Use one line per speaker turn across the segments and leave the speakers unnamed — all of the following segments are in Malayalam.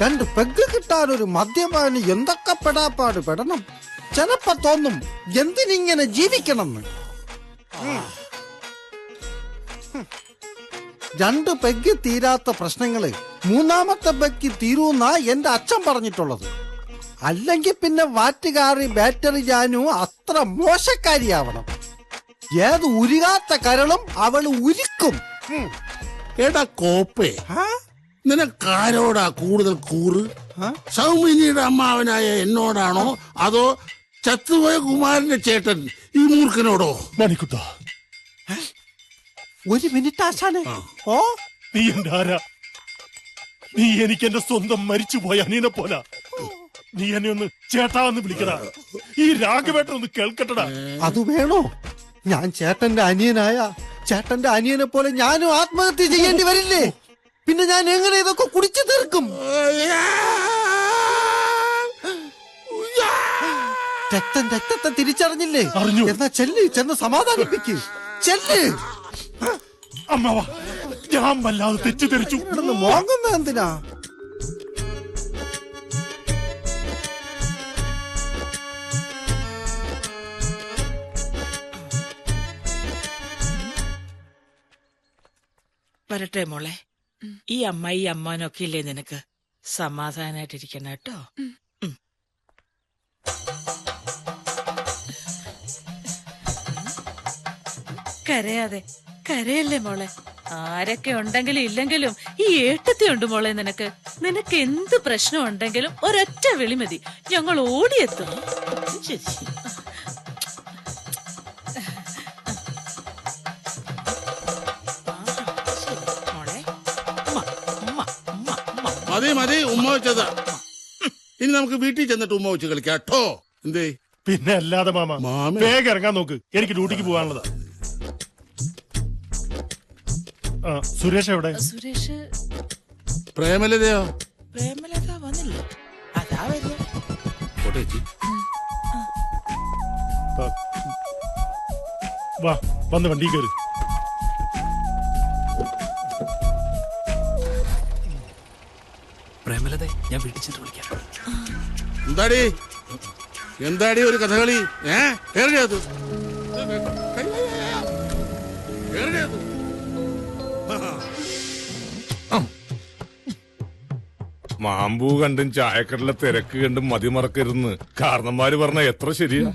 രണ്ട് പെഗ് കിട്ടാൻ ഒരു മദ്യപാനി എന്തൊക്കെ പെടാപ്പാട് പെടണം ചിലപ്പോ തോന്നും എന്തിനിങ്ങനെ ജീവിക്കണമെന്ന് ഉം. രണ്ട് പെഗ് തീരാത്ത പ്രശ്നങ്ങൾ മൂന്നാമത്തെ പെഗ് തീരൂന്നാ എന്റെ അച്ഛൻ പറഞ്ഞിട്ടുള്ളത് അല്ലെങ്കിൽ പിന്നെ വാറ്റുകാറി ബാറ്ററി ജാനു അത്ര മോശക്കാരിയാവണം ഏത് ഉരുകാത്ത കരളും അവൾ ഉരുക്കും.
എടാ കോപ്പേ? നിനക്കാരോടാ കൂടുതൽ കൂറ്? സൗമിനിയുടെ അമ്മാവനായ എന്നോടാണോ? അതോ ചത്തുപോയ കുമാരന്റെ ചേട്ടൻ ഈ മൂർഖനോടോ?
മണിക്കുട്ട.
ഒരു മിനിറ്റ് ആശാനെ. ഓ?
നീ എന്റെ ആരാ? നീ എനിക്ക് എന്റെ സ്വന്തം മരിച്ചുപോയ അനിയനെ പോല. നീ എന്നെ ഒന്ന് ചേട്ടാ എന്ന് വിളിക്കടാ. ഈ രാഘവേട്ടൻ ഒന്ന് കേൾക്കട്ടടാ.
അത് വേണോ? ഞാൻ ചേട്ടന്റെ അനിയനായ ചേട്ടന്റെ അനിയനെ പോലെ ഞാനും ആത്മഹത്യ ചെയ്യേണ്ടി വരില്ലേ? പിന്നെ ഞാൻ എങ്ങനെ ഇതൊക്കെ കുടിച്ചു തീർക്കും? രക്തം രക്തത്തെ തിരിച്ചറിഞ്ഞില്ലേ?
അറിഞ്ഞു.
എന്നാ ചെല്ല് ചെന്ന് സമാധാനിപ്പിക്ക്. ചെല്ല്.
അമ്മാവാ ഞാൻ വല്ലാതെ തെറ്റിദ്ധരിച്ചു.
ഇവിടുന്ന് മോങ്ങുന്ന എന്തിനാ?
വരട്ടെ മോളെ. ഈ അമ്മായി അമ്മാനൊക്കെ ഇല്ലേ നിനക്ക്? സമാധാനായിട്ടിരിക്കണം കേട്ടോ.
കരയാതെ. കരയല്ലേ മോളെ? ആരൊക്കെ ഉണ്ടെങ്കിലും ഇല്ലെങ്കിലും ഈ ഏട്ടത്തി ഉണ്ട് മോളെ നിനക്ക്. നിനക്ക് എന്ത് പ്രശ്നം ഉണ്ടെങ്കിലും ഒരൊറ്റ വിളി മതി. ഞങ്ങൾ ഓടിയെത്തും.
ശരി,
മതി മതി ഉമ്മ വെച്ചതാ. ഇനി നമുക്ക് വീട്ടിൽ ചെന്നിട്ട് ഉമ്മ വെച്ച് കളിക്കാം കേട്ടോ. എന്തേ?
പിന്നെ അല്ലാതെ മാമ
മാമ.
വേഗം ഇറങ്ങാൻ നോക്ക്. എനിക്ക് ഡ്യൂട്ടിക്ക് പോകാനുള്ളതാ. ആ സുരേഷ് എവിടെ?
സുരേഷ്.
പ്രേമലതയോ?
പ്രേമലത വന്നില്ല. അതാ വരുന്നു.
പോട്ടെ ചേച്ചി.
വാ വന്ന് വണ്ടി കയറി.
പ്രേമലതെ ഞാൻ വീട്ടിൽ ചെന്ന് വിളിക്കാം.
എന്താടി? എന്താടി ഒരു കഥകളി? ഏ? കേറിയത്
മാമ്പൂ കണ്ടും ചായക്കടല തിരക്ക് കണ്ടും മതിമറക്കരുന്ന് കാരണന്മാര് പറഞ്ഞ എത്ര ശരിയാ?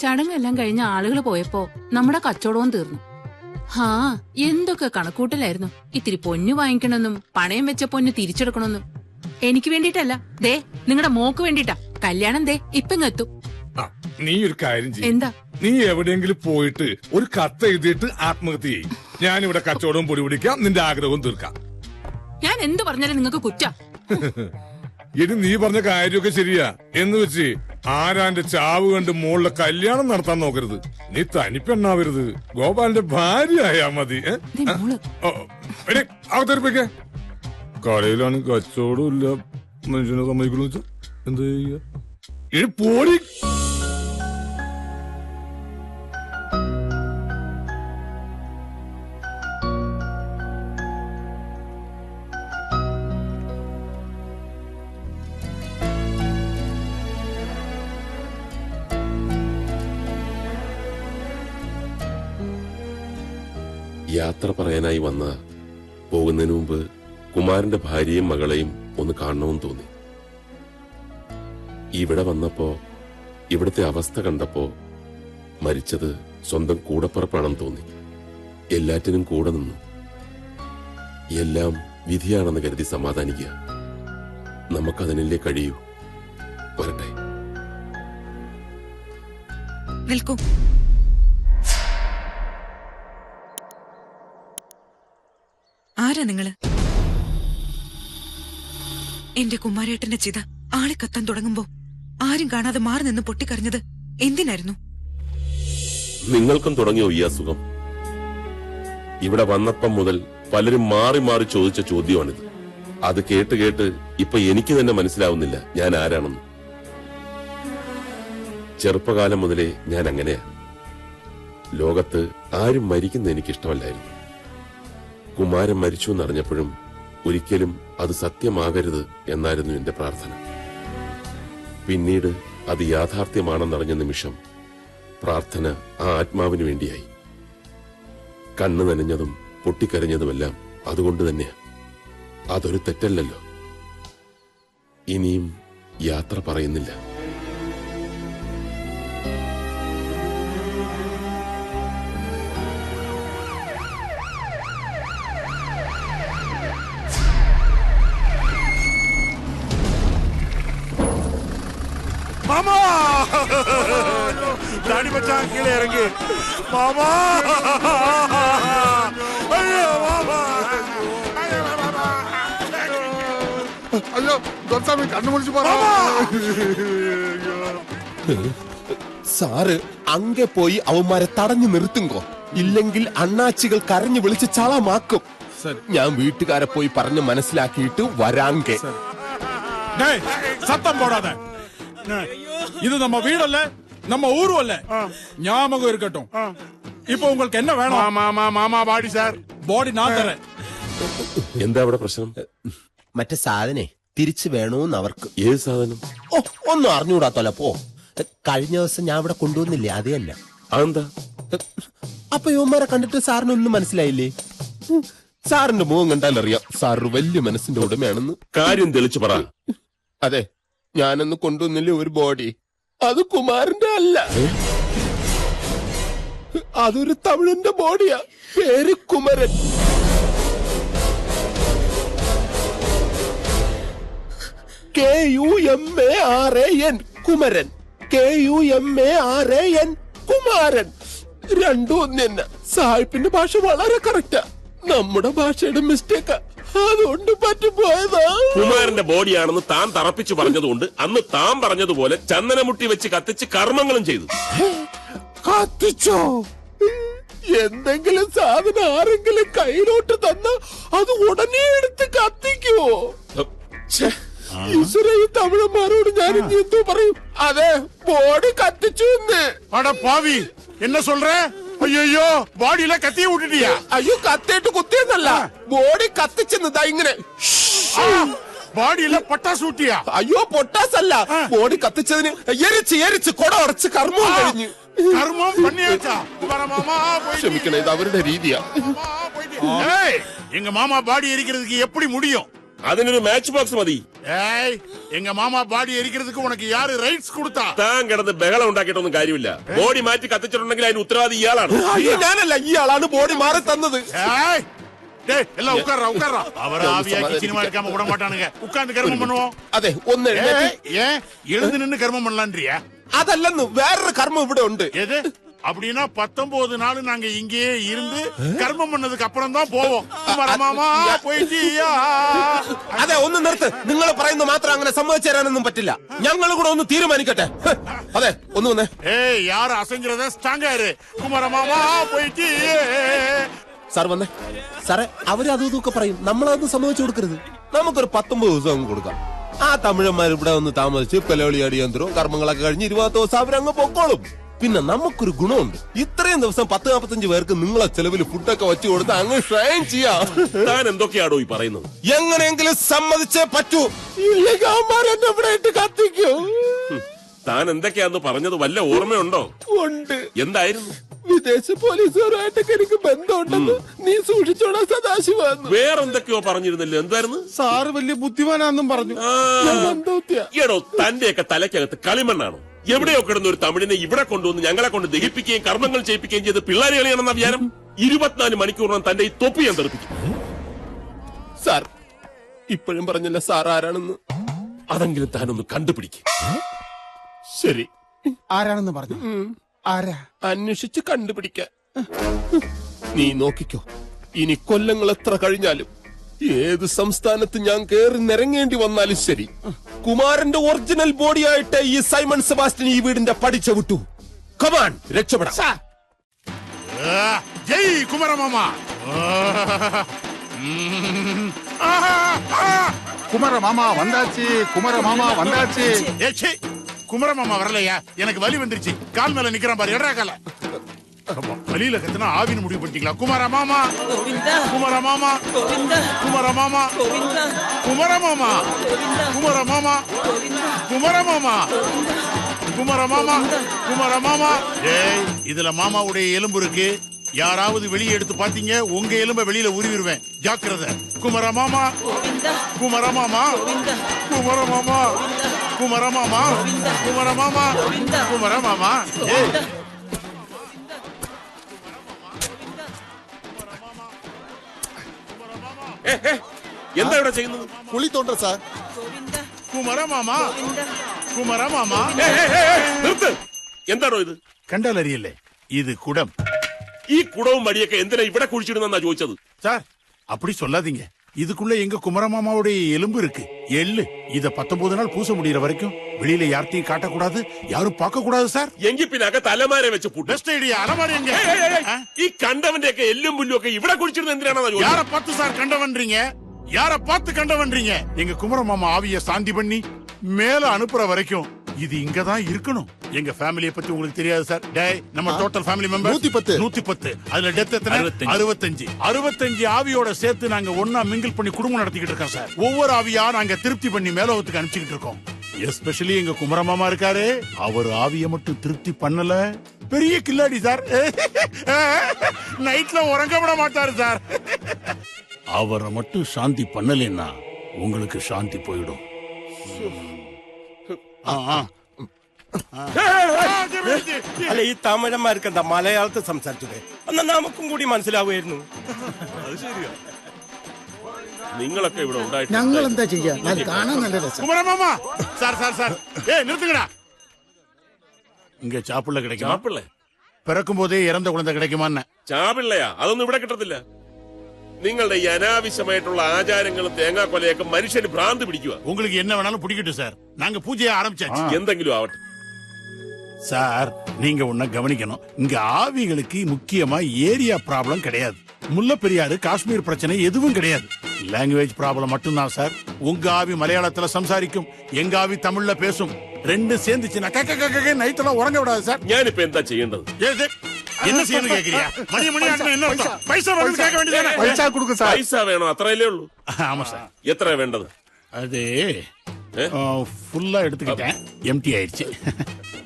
ചടങ്ങെല്ലാം കഴിഞ്ഞ ആളുകൾ പോയപ്പോ നമ്മുടെ കച്ചവടവും തീർന്നു. ഹാ എന്തൊക്കെ കണക്കൂട്ടലായിരുന്നു. ഇത്തിരി പൊന്നു വാങ്ങിക്കണമെന്നും പണയം വെച്ച പൊന്ന് തിരിച്ചെടുക്കണമെന്നും. എനിക്ക് വേണ്ടിട്ടല്ല ദേ നിങ്ങളുടെ മോക്ക് വേണ്ടിട്ടാ കല്യാണം ദേ ഇപ്പങ്ങെത്തും.
ആ, നീ ഒരു കാര്യം ചെയ്യും.
എന്താ?
നീ എവിടെയെങ്കിലും പോയിട്ട് ഒരു കത്ത് എഴുതിയിട്ട് ആത്മഹത്യ ചെയ്യും. ഞാനിവിടെ കച്ചവടവും പൊടി പിടിക്കാം നിന്റെ ആഗ്രഹവും തീർക്കാം.
ഞാൻ എന്ത് പറഞ്ഞാലും നിങ്ങൾക്ക് കുറ്റ.
ഇനി നീ പറഞ്ഞ കാര്യമൊക്കെ ശരിയാ. എന്ന് വെച്ച് ആരാന്റെ ചാവ് കണ്ട് മോളിലെ കല്യാണം നടത്താൻ നോക്കരുത്. നീ തനിപ്പെണ്ണാവരുത് ഗോപാലിന്റെ ഭാര്യ ആയാ മതി ഏ?
ദേ മോൾ.
ഓ, എടീ, അകത്തെടുപ്പിക്ക കടയിലാണ് കച്ചവടം ഇല്ല മനുഷ്യനെ സമ്മതിക്കണമെന്ന് എന്ത് എന്താ ചെയ്യാ? ഇനി പോടി!
യാത്ര പറയാനായി വന്ന പോകുന്നതിന് മുമ്പ് കുമാരന്റെ ഭാര്യയും മകളെയും ഒന്ന് കാണണമെന്ന് തോന്നി. ഇവിടെ വന്നപ്പോ ഇവിടുത്തെ അവസ്ഥ കണ്ടപ്പോ മരിച്ചത് സ്വന്തം കൂടപ്പുറപ്പാണെന്ന് തോന്നി. എല്ലാറ്റിനും കൂടെ നിന്നു. എല്ലാം വിധിയാണെന്ന് കരുതി സമാധാനിക്കുക. നമുക്കതിനല്ലേ കഴിയൂ. വരട്ടെ.
ആരാ നിങ്ങൾ? എന്റെ കുമാരേട്ടന്റെ ചിത ആളെ കത്താൻ തുടങ്ങുമ്പോ ആരും കാണാതെ മാറി നിന്ന് പൊട്ടിക്കറിഞ്ഞത് എന്തിനായിരുന്നു?
നിങ്ങൾക്കും തുടങ്ങിയോ ഈ അസുഖം? ഇവിടെ വന്നപ്പം മുതൽ പലരും മാറി മാറി ചോദിച്ച ചോദ്യമാണിത്. അത് കേട്ട് കേട്ട് ഇപ്പൊ എനിക്ക് തന്നെ മനസ്സിലാവുന്നില്ല ഞാൻ ആരാണെന്ന്. ചെറുപ്പകാലം മുതലേ ഞാൻ അങ്ങനെയാ. ലോകത്ത് ആരും മരിക്കുന്ന എനിക്കിഷ്ടമല്ലായിരുന്നു. കുമാരൻ മരിച്ചു എന്നറിഞ്ഞപ്പോഴും
ഒരിക്കലും അത് സത്യമാകരുത് എന്നായിരുന്നു എന്റെ പ്രാർത്ഥന. പിന്നീട് അത് യാഥാർത്ഥ്യമാണെന്നറിഞ്ഞ നിമിഷം പ്രാർത്ഥന ആ ആത്മാവിന് വേണ്ടിയായി. കണ്ണു നനഞ്ഞതും പൊട്ടിക്കരഞ്ഞതുമെല്ലാം അതുകൊണ്ട് തന്നെയാ. അതൊരു തെറ്റല്ലല്ലോ. ഇനിയും യാത്ര പറയുന്നില്ല.
മാമാ! താടി പറ്റാൻ കീഴെ ഇറങ്ങി. മാമാ! അയ്യോ മാമാ!
അയ്യോ ദൊർസാമി കണ്ണു മുടിച്ചു
സാറ് അങ്ങെ പോയി അവന്മാരെ തടഞ്ഞു നിർത്തുങ്കോ? ഇല്ലെങ്കിൽ അണ്ണാച്ചികൾ കരഞ്ഞു വിളിച്ച് ചളമാക്കും. ഞാൻ വീട്ടുകാരെ പോയി പറഞ്ഞ് മനസ്സിലാക്കിയിട്ട് വരാങ്കേ
സത്തം പോടാതെ. இது நம்ம வீடல்ல நம்ம ஊரும் அல்ல ஞாபகம் இருக்கட்டும் இப்போ உங்களுக்கு என்ன வேணும் மாமா மாமா பாடி சார் பாடி நான் தரேன்
എന്താ അവിടെ പ്രശ്നം
മറ്റേ സാധനെ തിരിച്ചു വേണോന്ന് അവർക്ക്
ഏത് സാധനം
ഓ ഒന്നും അറിഞ്ഞുകൂടാത്തോല പോ കഴിഞ്ഞ ദിവസം ഞാൻ ഇവിടെ കൊണ്ടുവന്നില്ലേ അതേ അല്ല
അതെന്താ
അപ്പൊ യുവന്മാരെ കണ്ടിട്ട് സാറിനൊന്നും മനസ്സിലായില്ലേ ഉം, സാറിന്റെ മുഖം കണ്ടാൽ അറിയാം സാറ് വലിയ മനസ്സിന്റെ ഉടമയാണെന്ന്
കാര്യം തെളിച്ചു പറ
അതെ ഞാനൊന്ന് കൊണ്ടുവന്നില്ലേ ഒരു ബോഡി? അത് കുമാരന്റെ അല്ല. അതൊരു തമിഴന്റെ ബോഡിയാ. പേര് Kumaran. K U M A R A N. Kumaran. K U M A R A N. Kumaran. രണ്ടും ഒന്ന് തന്നെ സാഹിബിന്റെ ഭാഷ വളരെ കറക്റ്റാ നമ്മുടെ ഭാഷയുടെ മിസ്റ്റേക്കാ അതുകൊണ്ട് പറ്റിപ്പോയതാ.
കുമാരന്റെ ബോഡിയാണെന്ന് താൻ തറപ്പിച്ചു പറഞ്ഞതുകൊണ്ട് അന്ന് താൻ പറഞ്ഞതുപോലെ ചന്ദനമുട്ടി വെച്ച് കത്തിച്ച് കർമ്മങ്ങളും ചെയ്തു.
കത്തിച്ചോ? എന്തെങ്കിലും സാധനം ആരെങ്കിലും കയ്യിലോട്ട് തന്ന അത് ഉടനെ എടുത്ത് കത്തിക്കുവോ തമിഴന്മാരോട് ഞാൻ എന്തോ പറയും. അതെ ബോഡി കത്തിച്ചു എന്ന്.
പാവി എന്നെ സൊല്ലേ சொல்ற ஐயோ பாடியில கத்திய விட்டுட்டியா
അയ്യോ കത്തിയിട്ട് കുത്തിയെന്നല്ല ബോഡി കത്തിച്ചെന്നതാ ഇങ്ങനെ
பாடியில பட்டாசு விட்டியா
അയ്യോ പൊട്ടാസ് അല്ല ബോഡി കത്തിച്ചതിന് എരിച്ച് എരിച്ച് കൊട ഉറച്ച് കർമ്മവും കഴിഞ്ഞു
கர்மம் பண்ணியாச்சா வர மாமா போயிட்டு
ക്ഷമിക്കണം ഇത് അവരുടെ രീതിയാ
மாமா, போயிட்டு. ஏய், எங்க மாமா பாடி எரிக்கிறதுக்கு எப்படி முடியும்
അതിനൊരു മാച്ച് ബോക്സ് മതി
ஏய் எங்க மாமா பாடி எரிக்கிறதுக்கு உனக்கு யாரு ரைட்ஸ் கொடுத்தா
താൻ കിടന്ന് ബഹളം ഉണ്ടാക്കിയിട്ടൊന്നും കാര്യമില്ല ബോഡി മാറ്റി കത്തിച്ചിട്ടുണ്ടെങ്കിൽ അതിന് ഉത്തരവാദി ഇയാളാണ്
അയ്യോ ഞാനല്ല ഇയാളാണ് ബോഡി മാറി തന്നത്
ஏய் டேய் எல்லாம் உட்கார்றா உட்கார்றா அவர் ஆவியாக்கி சினிமா எடுக்காம விட மாட்டானுங்க உட்கார்ந்து கர்மம் பண்ணுவோம்
അതെ ഒന്ന് എഴുന്നേറ്റ്
ஏய், ஏன் எழுந்து நின்னு கர்மம் பண்ணலான்றியா
അതല്ലെന്ന് വേറൊരു കർമ്മം ഇവിടെ ഉണ്ട്
எது அப்படின்னா பத்தொன்பது நாள் நாங்க இங்கேயே இருந்து கர்மம் பண்ணதுக்கு அப்புறம் தான் போவோம் வரமாமா போயிட்டியா
അതെ ഒന്ന് നിർത്ത് നിങ്ങൾ പറയുന്ന മാത്രം അങ്ങനെ സമ്മതിച്ചു തരാനൊന്നും പറ്റില്ല ഞങ്ങൾ കൂടെ ഒന്ന് തീരുമാനിക്കട്ടെ ഹ്, അതെ ഒന്ന് വന്നേ
ஏய் யார் அசைஞ்சிரத ஸ்ட்ராங்கா இரு குமாரமாமா போயிட்டு
സാർ വന്നേ സാറേ അവര് അതും ഇതൊക്കെ പറയും നമ്മളതൊന്നും സമ്മതിച്ചു കൊടുക്കരുത് നമുക്കൊരു പത്തൊമ്പത് ദിവസം അങ്ങ് കൊടുക്കാം ആ തമിഴന്മാർ ഇവിടെ ഒന്ന് താമസിച്ച് പെലോളി അടിയന്തരവും കർമ്മങ്ങളൊക്കെ കഴിഞ്ഞ് ഇരുപത് ദിവസം അവരങ്ങ് പൊക്കോളും പിന്നെ നമുക്കൊരു ഗുണമുണ്ട്. ഇത്രയും ദിവസം പത്ത് നാൽപ്പത്തഞ്ച് പേർക്ക് നിങ്ങളെ ചെലവിൽ ഫുഡൊക്കെ വെച്ചു കൊടുത്ത് അങ്ങ് ഷൈൻ ചെയ്യാം.
താൻ എന്തൊക്കെയാടോ ഈ പറയുന്നത്?
എങ്ങനെയെങ്കിലും സമ്മതിച്ചേ പറ്റൂ. ഇല്ലെങ്കിൽ അവന്മാർ എന്നെ ഇവിടെ ഇട്ട് കത്തിക്കും.
താൻ എന്തൊക്കെയാന്ന് പറഞ്ഞത് വല്ല ഓർമ്മയുണ്ടോ?
ഉണ്ട്.
എന്തായിരുന്നു?
വിദേശ പോലീസുകാരുമായിട്ടൊക്കെ എനിക്ക് ബന്ധമുണ്ടെന്ന് നീ സൂക്ഷിച്ചോടാ സദാശിവന്ന്.
വേറെന്തൊക്കെയോ പറഞ്ഞിരുന്നില്ല? എന്തായിരുന്നു?
സാറ് വലിയ ബുദ്ധിമാനാന്നും പറഞ്ഞു.
എടോ തന്റെയൊക്കെ തലയ്ക്കകത്ത് കളിമണ്ണാണോ? എവിടെയോ കിടന്ന ഒരു തമിഴിനെ ഇവിടെ കൊണ്ടുവന്ന് ഞങ്ങളെ കൊണ്ട് ദഹിപ്പിക്കുകയും കർമ്മങ്ങൾ ചെയ്യിപ്പിക്കുകയും ചെയ്ത് പിള്ളേരെ കളിയാണെന്ന വിചാരം ഇരുപത്തിനാല് മണിക്കൂറിനും തന്റെ ഈ തൊപ്പി ഞാൻ തെറിപ്പിക്കും.
സാർ ഇപ്പോഴും പറഞ്ഞില്ല സാർ ആരാണെന്ന്.
അതെങ്കിലും താനൊന്ന് കണ്ടുപിടിക്കും.
ശരി.
ആരാണെന്ന് പറഞ്ഞു? ആരാ?
അന്വേഷിച്ച് കണ്ടുപിടിക്ക. നീ നോക്കിക്കോ. ഇനി കൊല്ലങ്ങൾ എത്ര കഴിഞ്ഞാലും ഏത് സംസ്ഥാനത്ത് ഞാൻ കേറി നിരങ്ങേണ്ടി വന്നാലും ശരി കുമാരന്റെ ഒറിജിനൽ ബോഡിയായിട്ട് ഈ സൈമൺ സെബാസ്റ്റ്യൻ ഈ വീടിന്റെ പഠിച്ച വിട്ടു കമാൻ രക്ഷപ്പെടാം
ஜெய் குமாரமாமா
குமர மாமா வந்தாச்சு குமர மாமா வந்தாச்சு
ஏ, சீ. குமரமாமா வரலையா எனக்கு வலி வந்துருச்சு கால் மேல நிக்கிறான் பாரு எடா கால வழியில கத்துனா ஆவின்னு முடிவு பண்ணிட்டீங்களா குமார மாமா குமார மாமா குமார மாமா குமார மாமா குமார மாமா குமார மாமா குமார மாமா குமார மாமா ஏய் இதுல மாமாவுடைய எலும்பு இருக்கு யாராவது வெளியே எடுத்து பாத்தீங்க உங்க எலும்ப வெளியில உருவிடுவேன் ஜாக்கிரதை குமார மாமா குமார மாமா குமார மாமா குமார மாமா குமார மாமா குமார மாமா ஏய்
എന്താ ഇവിടെ ചെയ്യുന്നത്
കുളി തോണ്ട സാർ
കുമരമാമ കുമരമാമ നിർത്ത് എന്താണോ ഇത്
കണ്ടാൽ അറിയില്ലേ ഇത് കുടം
ഈ കുടവും മടിയൊക്കെ എന്തിനാ ഇവിടെ കുഴിച്ചിടുന്ന ചോദിച്ചത്
സാർ അപ്പടി സൊല്ലാതിങ്ങ இதுக்குள்ள எங்க குமரமாமாவுடைய எலும்பு இருக்கு எள்ளு இத பத்தொன்பது நாள் பூச முடியற வரைக்கும் வெளியில யார்த்தையும் காட்டக்கூடாது யாரும் பார்க்க கூடாது சார்
എങ്കിൽ പിന്നെ അകത്ത് അലമാര വെച്ച് പൂട്ട്
பெஸ்ட் ஐடியா அலமாரி எங்க
ഏയ്, ഏയ്, ഏയ്, ഈ കണ്ടവന്റെ ഒക്കെ എല്ലും പുല്ലും ഒക്കെ ഇവിടെ കുഴിച്ചിടുന്നത് എന്തിനാണെന്നാ
யார
ചോദിച്ചത്
பார்த்து சார் கண்டவன்றீங்க யார பார்த்து கண்டவன்றீங்க எங்க குமரமாமா ஆவிய சாந்தி பண்ணி மேல அனுப்புற வரைக்கும் இது இங்கதான் இருக்கணும். எங்க ஃபேமிலிய பத்தி உங்களுக்கு தெரியாது சார் டேய் நம்ம டோட்டல் ஃபேமிலி மெம்பர்
நூத்தி பத்து.
நூத்தி பத்து அதுல டெத் எத்தனை? அறுபத்தஞ்சு. அறுபத்தஞ்சு. ஆவியோட சேர்த்து நாங்க ஒன்னா மிங்கிள் பண்ணி குடும்பம் நடத்திக்கிட்டு இருக்கோம் சார் ஒவ்வொரு ஆவியா நாங்க திருப்தி பண்ணி மேலோகத்துக்கு அனுப்பிச்சுக்கிட்டு இருக்கோம். எஸ்பெஷலி எங்க குமரமாமா இருக்காரு. அவர் ஆவிய மட்டும் திருப்தி பண்ணல. பெரிய கில்லாடி சார் நைட்ல உறங்க விட மாட்டாரு சார் அவரை மட்டும் சாந்தி பண்ணலைன்னா உங்களுக்கு சாந்தி போயிடும்.
അല്ല ഈ തമിഴന്മാർക്ക് എന്താ മലയാളത്തിൽ സംസാരിച്ചത് എന്നാ നമുക്കും കൂടി മനസ്സിലാവുമായിരുന്നു
നിങ്ങളൊക്കെ ഇവിടെ ഉണ്ടായിട്ട്
ഞങ്ങൾ എന്താ ചെയ്യാ അത് കാണാൻ നല്ല രസം
குமரமாமா சார் சார் சார் ஏய் நிறுத்துங்கடா இங்க சாப்பிள்ள கிடைக்குமா
ചാപ്പിള്ളേ
பிறக்கும் போதே இறந்த குழந்தை கிடைக்குமான்னு
ചാപിള്ളയാ അതൊന്നും ഇവിടെ കിട്ടത്തില്ല നിങ്ങളുടെ ഈ അനാവശ്യമായിട്ടുള്ള ആചാരങ്ങളും തേങ്ങാക്കൊലയൊക്കെ മനുഷ്യന് ഭ്രാന്ത് പിടിക്കുക
உங்களுக்கு என்ன வேணாலும் பிடிக்கட்டும் சார் நாங்க பூஜையை ஆரம்பிச்சாச்சு
എന്തെങ്കിലും ആവട്ടെ
சார் நீங்க ஒன்ன கவனிக்கணும் இங்க ஆவிகளுக்கு முக்கியமா ஏரியா ப்ராப்ளம் கிடையாது முல்ல பெரியாறு காஷ்மீர் பிரச்சனை எதுவும் கிடையாது லாங்குவேஜ் ப்ராப்ளம் மட்டும்தான் சார் உங்க ஆவி மலையாளத்துல சம்சாரிக்கும் எங்க ஆவி தமிழ்ல பேசும் ரெண்டு சேர்ந்துச்சுன்னா கக்க கக்க நைட்டெல்லாம் உறங்க விடாது சார்
ഞാനിപ്പോ എന്താ ചെയ്യേണ്ടത്
ஏய், ஏய், என்ன செய்யணும் கேக்குறியா மணி மணி என்ன அர்த்தம்? பைசா வேணும் கேட்க வேண்டியதானே
பைசா கொடுங்க சார்.
பைசா வேணும் அத்தனையிலே உள்ளு.
ஆமா சார்.
எத்தனை வேண்டது?
அது ஃபுல்லா எடுத்துக்கிட்டேன். எம்டி ஆயிடுச்சு.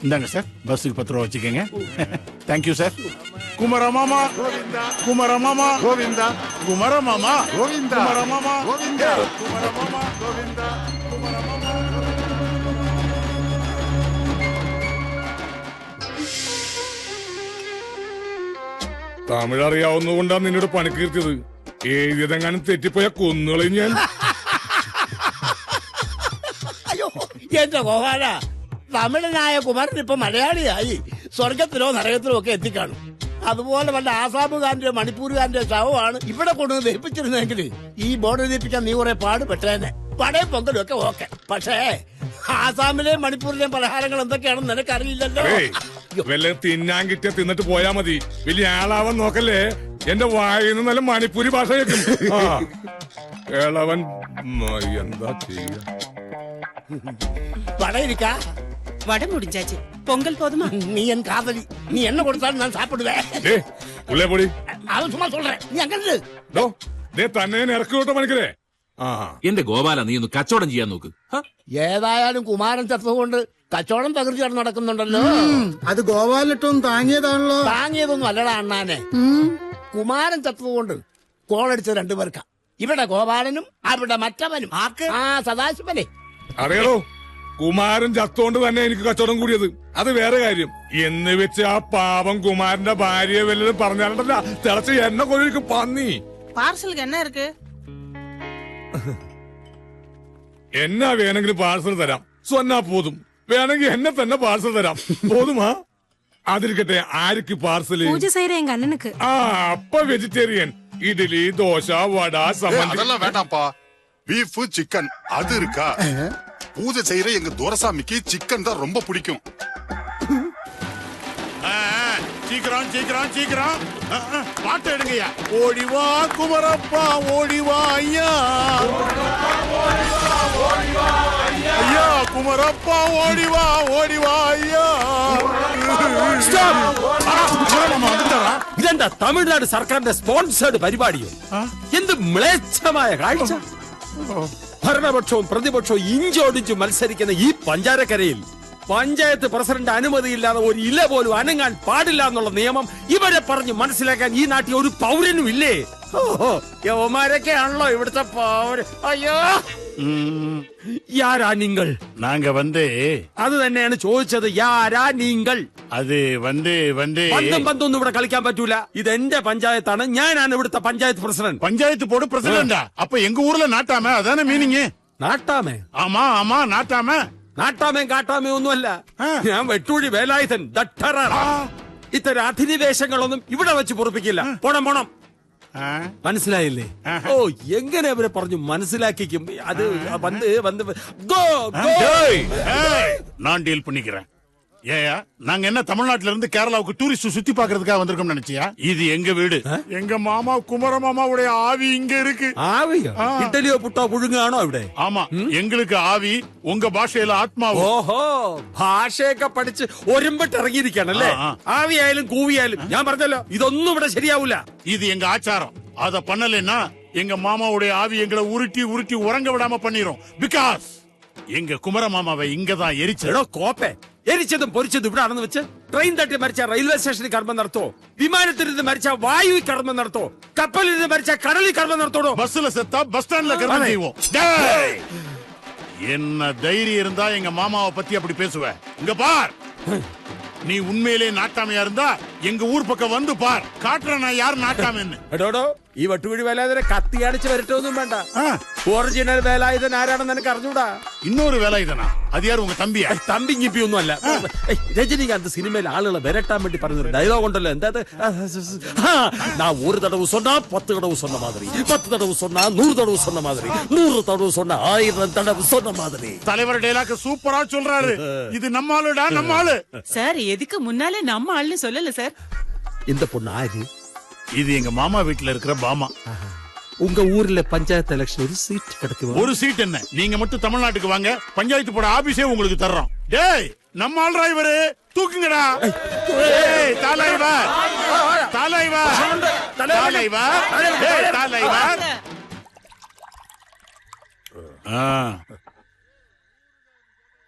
இந்தாங்க சார் பஸ்ஸுக்கு பத்து ரூபா வச்சுக்கோங்க. Thank you sir. குமரமாமா. கோவிந்தா. குமரமாமா.
கோவிந்தா.
குமரமாமா.
கோவிந்தா.
குமரமாமா.
கோவிந்தா.
குமரமாமா.
கோவிந்தா
തമിഴ് അറിയാവുന്നതുകൊണ്ടാണ് നിന്നോട് പണിക്കീർത്തിയത് എഴുതിയതെങ്ങാനും തെറ്റിപ്പോയ കൊന്നുകളയും ഞാൻ.
അയ്യോ എന്റെ ഗോപാല തമിഴനായ കുമാരൻ ഇപ്പൊ മലയാളിയായി. സ്വർഗത്തിലോ നരകത്തിലോ ഒക്കെ എത്തിക്കാണും. അതുപോലെ വല്ല ആസാമുകാരന്റെയോ മണിപ്പൂരുകാരന്റെ ശവമാണ് ഇവിടെ കൊണ്ടുവന്ന് ദഹിപ്പിച്ചിരുന്നെങ്കിൽ ഈ ബോർഡ് ദഹിപ്പിക്കാൻ നീ കുറെ പാടുപെട്ടേനെ. പടയും പൊങ്കലും ഒക്കെ ഓക്കെ പക്ഷേ ആസാമിലെയും മണിപ്പൂരിലെയും പലഹാരങ്ങൾ എന്തൊക്കെയാണെന്ന് നിനക്കറിയില്ലല്ലോ
ഏയ് വല്ല തിന്നാൻ കിട്ടിയ തിന്നിട്ട് പോയാ മതി വലിയ ആളാവാൻ നോക്കല്ലേ എന്റെ വായിൽ നിന്ന് നല്ല മണിപ്പൂരി ഭാഷ കേൾക്കും ആ. ഇളവൻ മ, എന്താ ചെയ്യാ
வடை இருக்கா
வடை முடிஞ்சாச்சு பொங்கல் போதுமா
நீ என் காதலி நீ என்ன கொடுத்தாலும் நான் சாப்பிடுவேன்
ഡേ ഉള്ളേ പൊടി
அது சும்மா சொல்றேன் நீ அங்க இருந்து
ഡോ ദേ തന്നെ ഞാൻ ഇറക്കി വിട്ടോ പണിക്കരേ ആ
എന്റെ ഗോപാല നീ ഒന്ന് കച്ചവടം ചെയ്യാൻ നോക്ക് ഹ?
ഏതായാലും കുമാരൻ ചത്തതുകൊണ്ട് കച്ചവടം തകർച്ച നടക്കുന്നുണ്ടല്ലോ
അത് ഗോവാലിട്ടൊന്നും താങ്ങിയതാണല്ലോ
താങ്ങിയതൊന്നും അല്ലടാ അണ്ണാനെ കുമാരൻ ചത്തതുകൊണ്ട് കോളടിച്ച രണ്ടുപേർക്കാ ഇവിടെ ഗോപാലനും അവിടെ മറ്റവനും ആ സദാശിവനെ
അറിയടോ കുമാരൻ ചത്തോണ്ട് തന്നെ എനിക്ക് കച്ചവടം കൂടിയത് അത് വേറെ കാര്യം എന്ന് വെച്ച് ആ പാവം കുമാരന്റെ ഭാര്യയെ വല്ലതും പറഞ്ഞാലുണ്ടല്ല തിളച്ച് എന്നെ കൊഴിക്കും പന്നി
பார்சலுக்கு என்ன இருக்கு
എന്നാ വേണമെങ്കിലും പാഴ്സൽ തരാം സ്വന്നാ പോതും വേണമെങ്കിൽ എന്നെ തന്നെ പാഴ്സൽ തരാം പോതുമാ അതിരിക്കട്ടെ ആർക്ക് പാർസല്
பூஜை செய்யற எங்க அண்ணனுக்கு
ആ അപ്പ വെജിറ്റേറിയൻ ഇഡ്ഡലി ദോശ വട സമ്മതി
அதெல்லாம் வேண்டாம்ப்பா பீஃப் சிக்கன் அது இருக்கா பூஜை செய்யற எங்க துரசாமிக்கு சிக்கன் தான் ரொம்ப பிடிக்கும்
ஆ, ஆ, சீக்கிரம் சீக்கிரம் சீக்கிரம் ஆ, ஆ, பாட்டு எடுங்கய்யா ஓடிவா குமரப்பா ஓடிவா ஐயா ஐயா குமரப்பா ஓடிவா ஓடிவா ஐயா
ഇതെന്താ തമിഴ്നാട് സർക്കാരിന്റെ സ്പോൺസേഡ് പരിപാടിയോ എന്ത് മ്ലേച്ഛമായ കാഴ്ച ഭരണപക്ഷവും പ്രതിപക്ഷവും ഇഞ്ചോടിഞ്ചു മത്സരിക്കുന്ന ഈ പഞ്ചാരക്കരയിൽ പഞ്ചായത്ത് പ്രസിഡന്റ് അനുമതിയില്ലാതെ ഒരു ഇല പോലും അനങ്ങാൻ പാടില്ല എന്നുള്ള നിയമം ഇവരെ പറഞ്ഞ് മനസ്സിലാക്കാൻ ഈ നാട്ടിൽ ഒരു പൗരനും ഇല്ലേ ഓഹോ യവമാരൊക്കെ ആണല്ലോ ഇവിടുത്തെ പൗര അയ്യോ യാരാ നിങ്ങൾ
நாங்க வந்து
അത് തന്നെയാണ് ചോദിച്ചത് യാരാ നിങ്ങൾ
அது வந்து வந்து
പന്തും പന്തൊന്നും ഇവിടെ കളിക്കാൻ പറ്റൂല ഇത് എന്റെ പഞ്ചായത്താണ് ഞാനാണ് ഇവിടുത്തെ പഞ്ചായത്ത് പ്രസിഡന്റ്
பஞ்சாயத்து போடு பிரசிடண்டா அப்ப எங்க ஊர்ல நாட்டாம அதானே மீனிங்
നാട്ടാമേ
ஆமா ஆமா நாட்டாம
നാട്ടാമേ കാട്ടാമേ ഒന്നുമല്ല ഞാൻ വെട്ടൂഴി വേലായുധൻ ദട്ടറ ഇത്തരം അധിനിവേശങ്ങളൊന്നും ഇവിടെ വെച്ച് പൊറപ്പിക്കില്ല പോണം പോണം മനസ്സിലായില്ലേ ഓ എങ്ങനെ അവരെ പറഞ്ഞു മനസ്സിലാക്കിക്കും അത് വന്ന് വന്ന് ഗോ ഗോ
நான் டீல் பண்ணிக்கிறேன் ஏயா நாங்க என்ன தமிழ்நாட்டுல இருந்து கேரளாவுக்கு டூரிஸ்ட் சுத்தி பாக்குறதுக்காக வந்திருக்கோம் நினைச்சியா இது எங்க வீடு எங்க மாமா குமர மாமாவுடைய ஆவி இங்க இருக்கு
ആവിയോ ഇഡലിയോ പുട്ടോ പുഴുങ്ങാണോ ഇവിടെ
ஆமா எங்களுக்கு ஆவி உங்க பாஷையில ஆத்மாவு
ഓഹോ ഭാഷയൊക്കെ പഠിച്ച് ഒരുമ്പിട്ട് ഇറങ്ങിയിരിക്കാണല്ലേ
ആ,
ആവിയായാലും കൂവിയായാലും ഞാൻ പറഞ്ഞല്ലോ ഇതൊന്നും ഇവിടെ ശരിയാവൂല
இது எங்க ஆச்சாரம் அத பண்ணலைன்னா எங்க மாமாவுடைய ஆவி எங்களை உருட்டி உருட்டி உறங்க விடாம பண்ணிரும் பிகாஸ் எங்க குமர மாமாவை இங்கதான் எரிச்சடோ
എടോ കോപ്പെ എരിച്ചതും പൊരിച്ചതും ഇവിടെ ആണെന്ന് വെച്ച് ട്രെയിൻ തട്ടി മരിച്ച റെയിൽവേ സ്റ്റേഷനിൽ കർമ്മം നടത്തോ വിമാനത്തിലിരുന്ന് മരിച്ച വായുവിൽ കർമ്മം നടത്തോ കപ്പലിരുന്ന് മരിച്ച കടലിൽ കർമ്മം നടത്തോടോ
பஸ்ல செத்தா பஸ் ஸ்டாண்ட்ல கர்மம்
அடே.
செய்வோம் டேய்! என்ன தைரியம் இருந்தா எங்க மாமாவை பத்தி அப்படி பேசுவ இங்க பார் நீ உண்மையிலே நாட்டாமையா இருந்தா எங்க ஊர் பக்கம் வந்து பார் காட்டுறேன் நான் யார் நாட்டாமைன்னு
എടോടോ ഈ വട്ടുവഴി വേലായുധനെ കത്തി അടിച്ച് വരട്ടൊന്നും വേണ്ട ഒറിജിനൽ വേലായുധൻ ആരാണെന്ന് എനിക്ക് അറിഞ്ഞൂടാ
இன்னொரு வேலை இதனா அது யார் உங்க തമ്പിയാ
തമ്പി ഗിപ്പി ഒന്നും അല്ല ഏയ്, രജനീകാന്ത് സിനിമയിൽ ആളുകളെ വിരട്ടാൻ വേണ്ടി പറഞ്ഞൊരു ഡയലോഗ് ഉണ്ടല്ലോ എന്താ അത്? ആ, நான் ஒரு தடவை சொன்னா பத்து தடவை சொன்ன மாதிரி பத்து தடவை சொன்னா நூறு தடவை சொன்ன மாதிரி நூறு தடவை சொன்னா ஆயிரம் தடவை சொன்ன மாதிரி
தலைவர் டைலாக் சூப்பரா சொல்றாரு இது நம்ம ஆளுடா நம்ம ஆளு
சார் எதுக்கு முன்னாலே நம்ம ஆள்னு சொல்லல சார்
இந்த பொண்ணு ஆறு
இது எங்க மாமா வீட்டுல இருக்கிற பாமா.
உங்க ஊர்ல பஞ்சாயத்து எலெக்ஷன் ஒரு சீட் கிடைக்குமா?
ஒரு சீட் என்ன? நீங்க மட்டும் தமிழ்நாட்டுக்கு வாங்க. பஞ்சாயத்து போட ஆபீஸே உங்களுக்கு தர்றோம். டேய் நம்ம ஆள் டிரைவரு தூக்குங்கடா. ஏய், தலைவர் ஆ.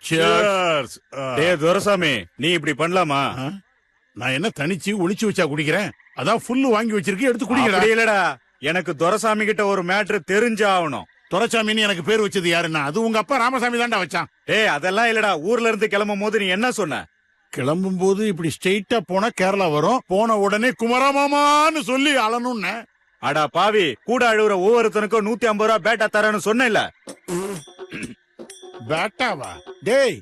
Cheers.
டேய் துரசாமி நீ இப்படி பண்ணலாமா?
ஆ? நான் என்ன தனிச்சு ஒளிச்சு வச்சா குடிக்கிறேன்? அதான் ஃபுல்லு வாங்கி வச்சிருக்கு எடுத்து
அப்படி
குடிக்கிறேன்
இல்லடா. எனக்கு துரசாமி கிட்ட ஒரு மேட்ரு தெரிஞ்சாகணும்.
துரைசாமின்னு எனக்கு பேர் வச்சது யாருன்னா? அது உங்க அப்பா ராமசாமி தான்டா வச்சான்.
டேய் அதெல்லாம் இல்லடா. ஊர்ல இருந்து கிளம்பும் போது நீ என்ன சொன்ன?
கிளம்பும் போது இப்படி ஸ்ட்ரெயிட்டா போனா கேரளா வரும். போன உடனே குமரமாமான்னு சொல்லி அழணும்னு.
அடா பாவி கூட அழுகுற ஒவ்வொருத்தனுக்கும் நூத்தி ஐம்பது ரூபா பேட்டா தரேன்னு சொன்னேன்ல.
பேட்டாவா? டேய்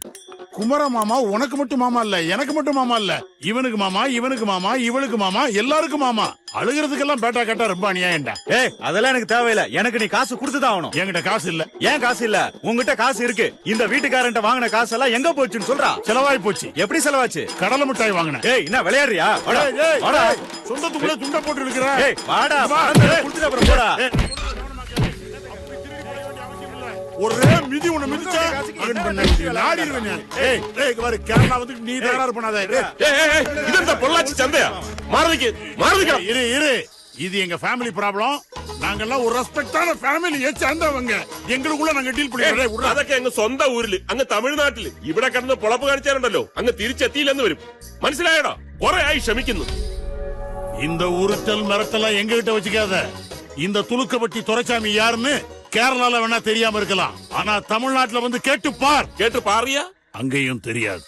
குமர மாமா உனக்கு மட்டும் மாமா இல்ல எனக்கு மட்டும் மாமா இல்ல. இவனுக்கு மாமா இவனுக்கு மாமா இவளுக்கு மாமா எல்லாருக்கும் மாமா. அழுகிறதுக்கெல்லாம் பேட்டா கேட்டா ரொம்ப அநியாயம்டா.
ஏய் அதெல்லாம் எனக்கு தேவையில்ல. எனக்கு நீ காசு கொடுத்துதான் ஆகணும்.
என்கிட்ட காசு இல்ல.
ஏன் காசு இல்ல? உங்ககிட்ட காசு இருக்கு. இந்த வீட்டுக்காரன்ட்ட வாங்கின காசு எல்லாம் எங்க போச்சுன்னு சொல்றா.
செலவாய் போச்சு.
எப்படி செலவாச்சு?
கடலை மிட்டாய் வாங்கினேன்.
ஏய் என்ன விளையாடுறியா?
சொந்தத்துக்குள்ள துண்ட போட்டு இருக்கிற
ஏய் வாடா. கொடுத்துட்டு அப்புறம் போடா.
ஒரே மிதி உன்னை மிதிச்சா அகன் பண்ண நாடி இருவேன் ஏய் ஏய் பாரு கேரளா வந்து நீ தகராறு பண்ணாத. ஏய்
இது இந்த பொள்ளாச்சி சந்தையா? மாரதிக்கு மாரதிக்கு?
இரு இரு. இது எங்க ஃபேமிலி ப்ராப்ளம் நாங்கெல்லாம் ஒரு ரெஸ்பெக்டான ஃபேமிலியை சேர்ந்தவங்க. எங்களுக்குள்ள நாங்க டீல் பண்ணி
അതൊക്കെ അങ്ങ് സ്വന്തം ഊരില് അങ്ങ് തമിഴ്നാട്ടില് ഇവിടെ കിടന്ന് പൊളപ്പ് കാണിച്ചാലുണ്ടല്ലോ അങ്ങ് തിരിച്ചെത്തിയില്ലെന്ന് വരും മനസ്സിലായടാ കൊറേ ஆயி ശ്രമിക്കുന്നു.
இந்த உருட்டல் எங்க கிட்ட வச்சுக்காத. இந்த துலுக்கப்பட்டி துரைச்சாமி யாருன்னு கேரளால வேணா தெரியாம இருக்கலாம் ஆனா தமிழ்நாட்டுல வந்து கேட்டு பார்
கேட்டு பாரியா
அங்கேயும் தெரியாது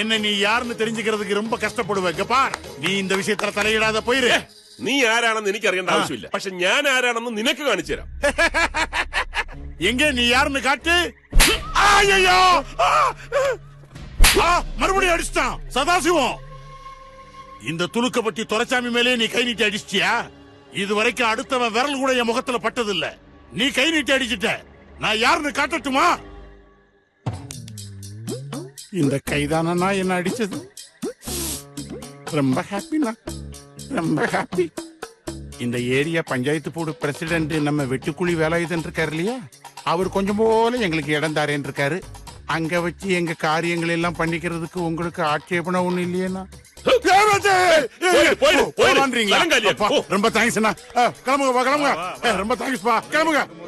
என்ன நீ யாருன்னு தெரிஞ்சுக்கிறதுக்கு ரொம்ப கஷ்டப்படுவ இங்க பார் நீ இந்த விஷயத்துல தலையிடாத போயிரு
നീ ആരാണെന്ന് എനിക്ക് അറിയേണ്ട ആവശ്യമില്ല പക്ഷെ ഞാൻ ആരാണെന്ന് നിനക്ക് കാണിച്ചു തരാം
எங்க நீ யாருன்னு காட்டு ஐயோ மறுபடியும் அடிச்சிட்டான் சதாசிவம் இந்த துலுக்கப்பட்டி துரைசாமி மேலே நீ கை நீட்டி அடிச்சிட்டியா இது வரைக்கும் அடுத்தவன் விரல் கூட என் முகத்துல பட்டதில்ல நீ கை நீட்டி அடிச்சிட்ட நான் யாருன்னு காட்டட்டுமா? இந்த கைதானா என்ன அடிச்சது? ரொம்ப ஹாப்பிண்ணா ரொம்ப ஹாப்பி இந்த ஏரியா பஞ்சாயத்து போர்டு பிரசிடென்ட் நம்ம வெட்டுக்குழி வேலாயுதன் இருக்காரு இல்லையா? அவர் கொஞ்சம் போல எங்களுக்கு இடம் தாரேன் இருக்காரு அங்க வச்சு எங்க காரியங்கள் எல்லாம் பண்ணிக்கிறதுக்கு உங்களுக்கு ஆட்சேபணம் ஒண்ணு இல்லையேண்ணா? ரொம்ப தேங்க்ஸ் அண்ணா. கிளம்புங்க கிளம்புங்க. ரொம்ப தேங்க்ஸ் பா. கிளம்புங்க.